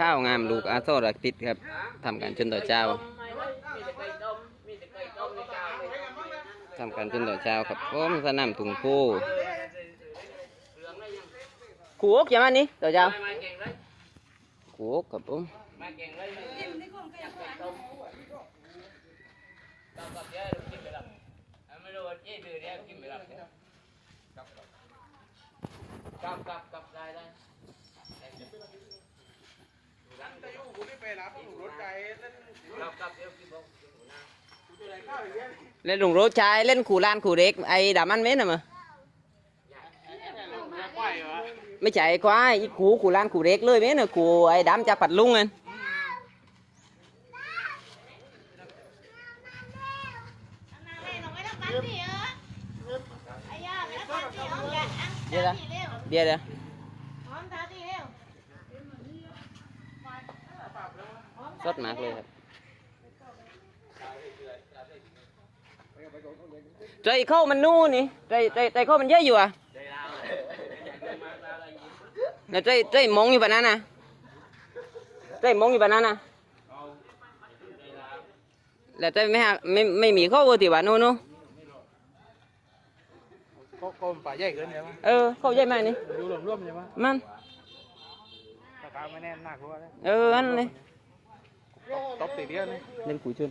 ข้าวงามลูกอาโซรักติดครับทำการจนต่อเจ้าทำการจนต่อเจ้าครับผมสนามถุงคู่เหลืองได้ยังขู่อกใช่ไหมนี่ต่อเจ้าขู่อกครับผมก่งเลยไม่เก่งไก่ต้มกับกับเยอะกินไปแล้ กับกับเดี๋ยวกินบ้างตัวไหนข้าวอย่างเงี้ยเล่นลุงโรถชายเำจากปัดลุงเงินเดี๋ยวนะเดี๋ยวเดี๋ยวสดมากเลยครับใจเข้ามันนู่นนี่ใจใจใจเข้ามันเยอะอยู่อะใจเรามาอะไรยิ้มแล้วใจใจมองอยู่แบบนั้นนะใจมองอยู่แบบนั้นนะใจเราแล้วใจไม่หาไม่ไม่มีเข้าเวอร์ติว่านู่นนู่นก็ก็ป่าใหญ่เกินใช่ไหมเออเข้าใหญ่ไหมากนี่ดูรวมๆใช่ไหมมันราคาไม่แน่นหนักกว่าเลยเอออันเลยตบตีเดียวนี่เล่นขู่ชน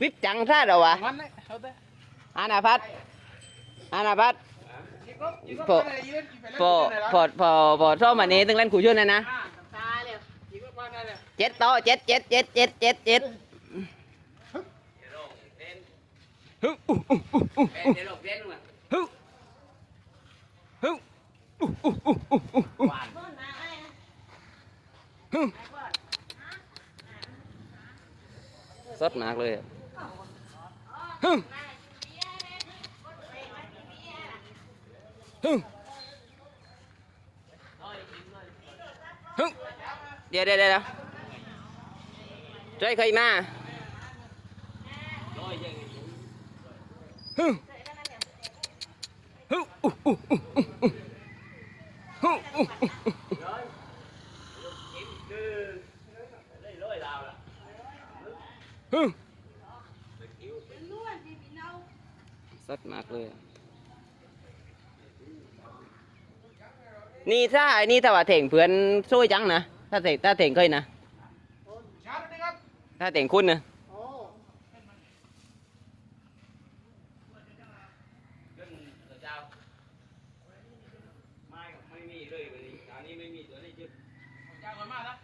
วิบจังท่าเราวะมันเลยเอาเต้อานาพัดอานาพัดพอพอพอพอพอชอบมานี้ต้องเล่นขู่ชนนะนะตายเลยยิงก็มาได้เลยเจ็ดต่อเจ็ดเจ็ดเจ็ดเจ็ดเจ็ดเจ็ดเป็นฮึอู้อู้อู้อู้เป็นเดี๋ยวหลบเล่นมาฮึฮึอู้อู้อู้อู้อู้อู้หวานฮึสดมากเลย อะฮึฮึฮึเดี๋ยวเดี๋ยวเดี๋ยวใจใคร สดมากเลยอะนี่ถ้าไอ้นี่ถ้าว่าเถ่งเพื่อนช่วยจังนะ ถ้าเถ่งถ้าเถ่งเคยนะชาร์จนี่ครับถ้าเถ่งคุณนะโอ้ขึ้นตัวเจ้าไม่ไม่มีเลยวันนี้ตอนนี้ไม่มีตัวนี้จุดจ้างมามาแล้ว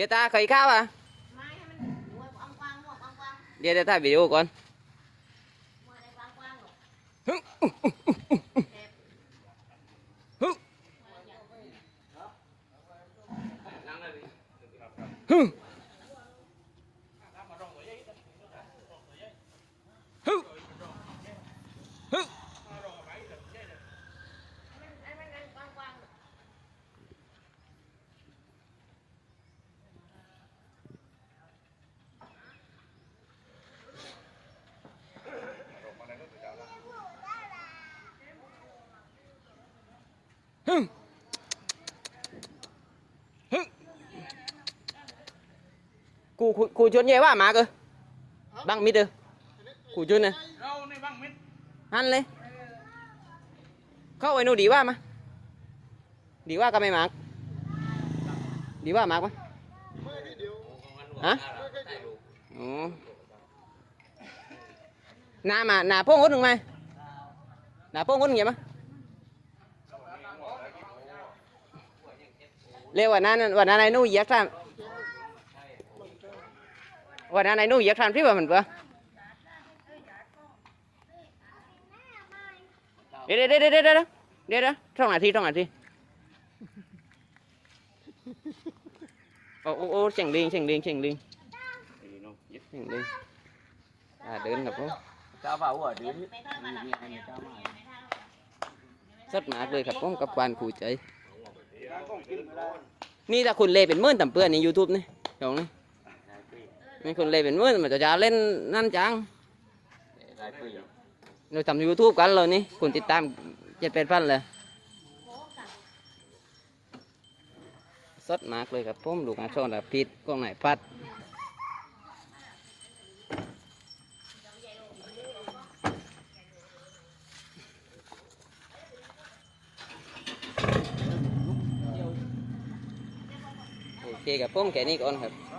เดี๋ยวแล้วเดี๋ยวตาเคยข้าวอะเดี๋ยวเดี๋ยวถ่ายวิดีโอก่อนฮึอู้อู้อู้อู้อู้ฮึ นั่งเลย ฮึฮึฮึฮึฮึ กูกูกูชวนเย่ว่ามาเกอบังมิดเออกูชวนน่ะเราในบ้างมิดหันเลย เข้าไปนูดีว่ามาดีว่าก็ไม่มากดีว่ามากมั้ยฮะอ๋อหน้ามาหนาโป้งคนหนึ่งไหมหนาโป้งคนหนึ่งไงมั้ยเรียกว่านั้นวันนั้นไอ้นู่นเหยียบทำ วันนั้นไอ้นู่นเหยียบทำที่ว่ามันเปล่าเดี๋ยวเดี๋ยวเดี๋ยวเดี๋ยวเดี๋ยวเดี๋ยวท่องนาทีท่องนาทีโอ้โอ้โอ้เสียงลิงเสียงลิงเสียงลิงเสียงลิงอ่าเดินครับผมเจ้าบ่าวหัวดื้อสดมากเลยครับผมกับการขู่ใจ นี่ถ้าคุณเลเป็นหมื่อนต่ำเปื้อนในยูทูบนี่สองนี่ นี่คุณเล่นเป็นหมื่นมันจะจะเล่นนั่นจังเราทำยูทูบกันเลยนี่คนติดตามเจ็ดแปดพันเลยสดมากเลยครับผมลูกอาช่อนแบบพิษกล้องไหนพัดโอเคครับผมแค่นี้ก่อนครับ